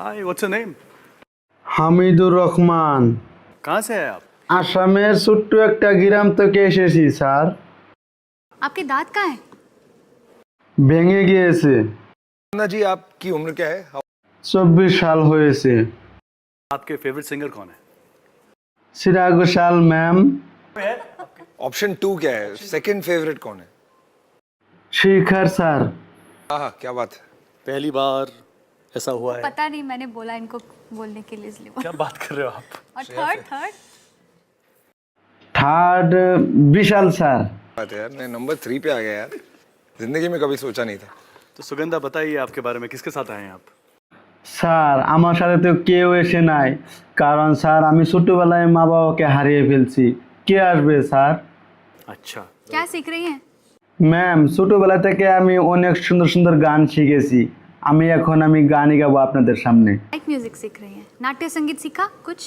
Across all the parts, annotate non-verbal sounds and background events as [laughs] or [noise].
Hi, what's your name? Hamidur Rahman कहाँ से है आप আসামের ছোট্ট একটা গ্রাম থেকে এসেছি স্যার आपके दांत कहाँ है ভেঙে গিয়েছে ना जी आपकी उम्र क्या है চব্বিশ সাল হয়েছে आपके फेवरेट सिंगर कौन है Shreya Ghoshal ma'am option two क्या है सेकंड फेवरेट कौन है শিখার স্যার हाँ हाँ क्या बात है पहली बार ऐसा हुआ है पता नहीं मैंने बोला इनको बोलने के लिए इसलिए बोला। क्या बात कर रहे हो आप [laughs] और third third third Vishal sir बात है यार मैं नंबर थ्री पे आ गया यार जिंदगी में कभी सोचा नहीं था तो सुगंधा बताइए आपके बारे में किसके साथ आए हैं आप স্যার আমার সাথে তো কেউ এসে নাই কারণ স্যার আমি ছোটবেলায় মা বাবাকে হারিয়ে ফেলছি কে আসবে স্যার अच्छा क्या सीख रही हैं ম্যাম ছোটবেলা থেকে আমি অনেক সুন্দর সুন্দর গান শিখেছি আমি এখন আমি গানই গাবো আপনাদের সামনে लाइक म्यूजिक सीख रही हैं नाट्य संगीत सीखा कुछ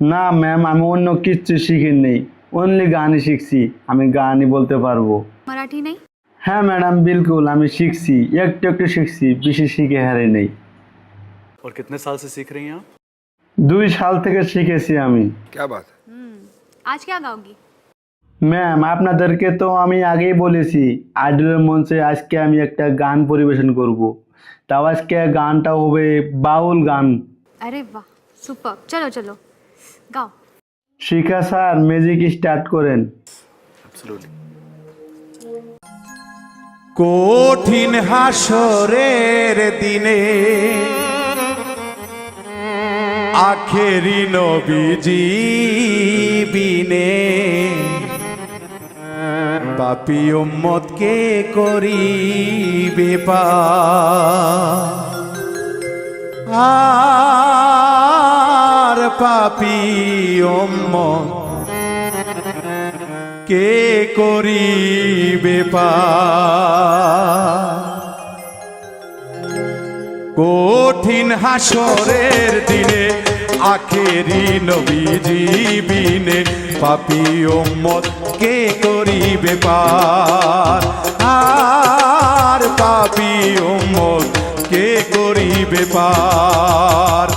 না ম্যাম আমি অন্য কিচ্ছু শিখিনি অনলি গানই শিখছি আমি গানই বলতে পারবো मराठी नहीं হ্যাঁ ম্যাডাম বিলকুল আমি শিখছি একটু একটু শিখছি বেশি শিখে হারে নেই और कितने साल से सीख रही हैं आप দুই সাল থেকে শিখেছি আমি क्या बात है आज क्या गाओगी ম্যাম আপনাদেরকে তো আমি আগেই বলেছি আইডলের মঞ্চে আজকে আমি একটা গান পরিবেশন করব। তাও আজকে গানটা হবে? বাউল গান। আরে বাহ সুপার চলো চলো। গাও। শিখা স্যার মিউজিক স্টার্ট করেন। কঠিন হাসরের দিনে আখেরি নবীজি বিনে পাপি উম্মত কে করি বেপা আর পাপি উম্মত কে করি পার? কঠিন হাসরের দিনে, আখেরি নবীজি বিনে পাপি ওম্মত কে করিবে পার? আর পাপি ওম্মত কে করিবে পার?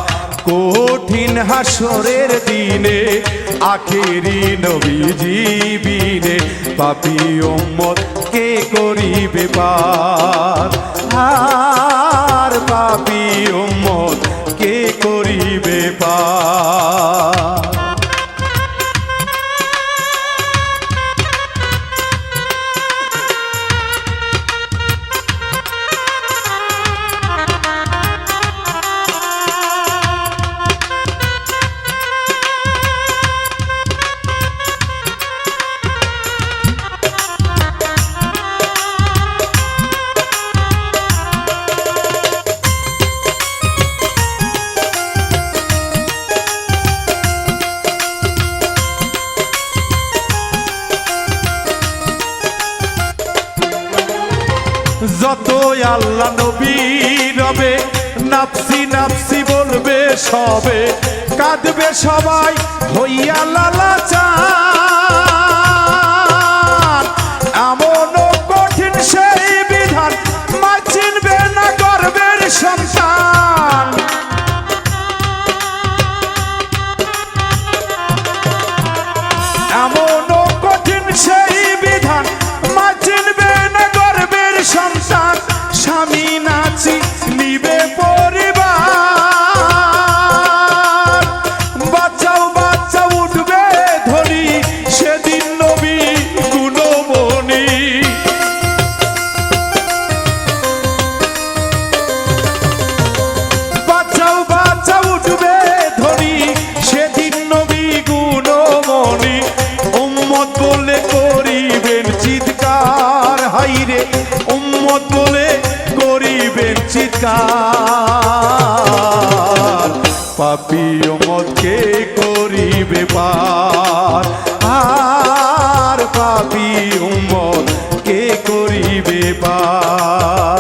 কঠিন হাসরের দিনে, আখেরি নবীজি বিনে পাপি ওম্মত কে করিবে পার? আর পাপি উম্মত কে করিবে পার যত আল্লাহ নবী রবে নাপসি নাপসি বলবে সবে কাঁদবে সবাই হইয়া লালা চান। উম্মত বলে করিবেন চিৎকার। পাপি উম্মত কে করিবে পার আর পাপি উম্মত কে করিবে পার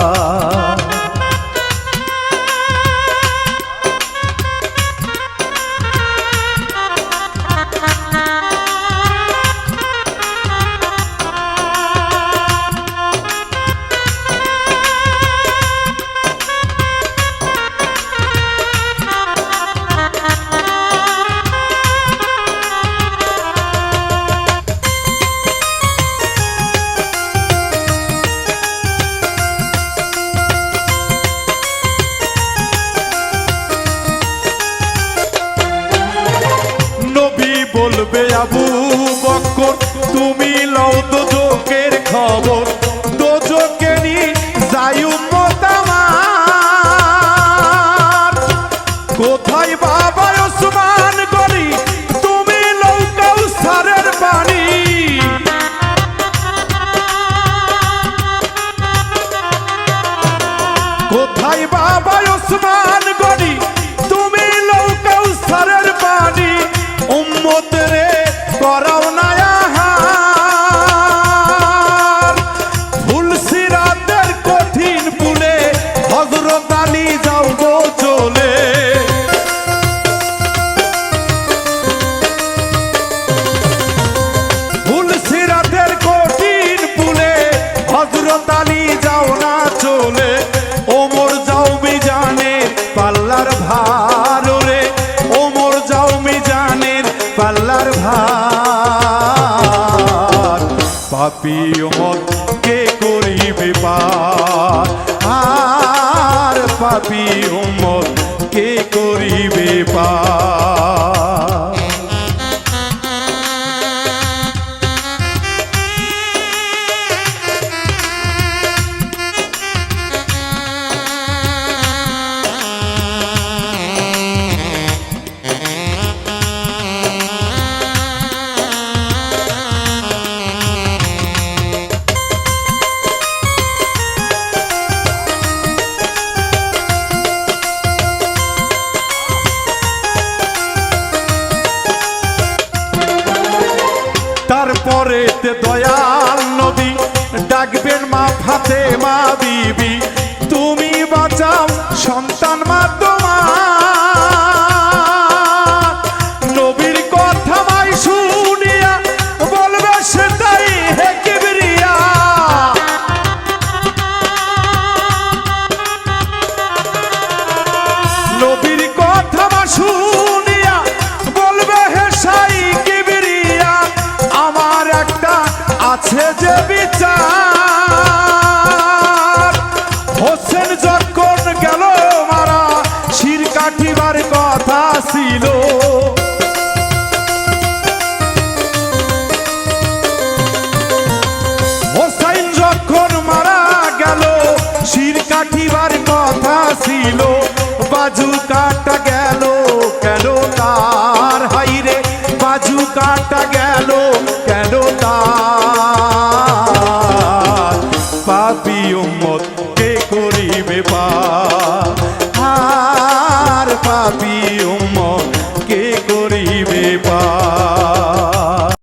ওসমান পাপি মত কে করিবে পার আর পাপি মত কে করিবে পার তারপরে তে দয়াল নদী ডাকবেন মা ফাতে মা দিবি তুমি বাঁচাও সন্তান মা আছে যে বিচার? হোসেন যখন গেল মারা, শির কাঠিবার কথা ছিল। হোসাইন যখন মারা গেল, শির কাঠিবার কথা ছিল। বাজু কাটা গেল কেন তার হাইরে? বাজু কাটা গেল